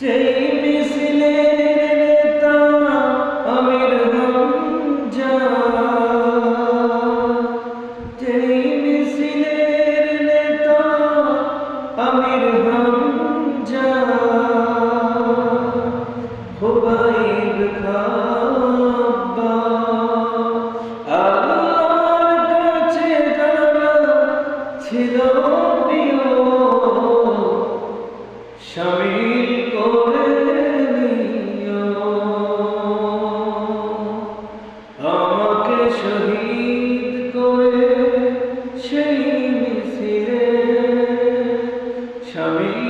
যেই মিছিলের নেতা আমির হামজা। যেই মিছিলের নেতা আমির হামজা। হুবাইব খাব্বা আল্লাহর কাছে যারা ছিল প্রিয় শামিল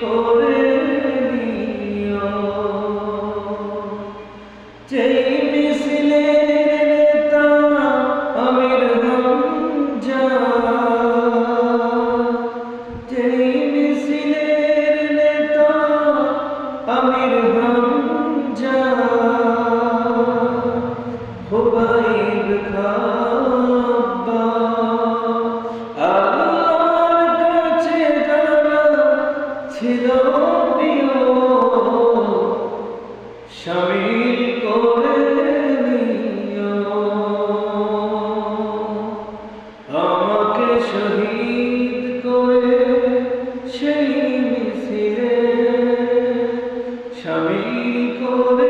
করে নিও যেই ছিল প্রিয়। শামিল করে আমাকে শহীদ করে সেই মিছিলে শামিল করে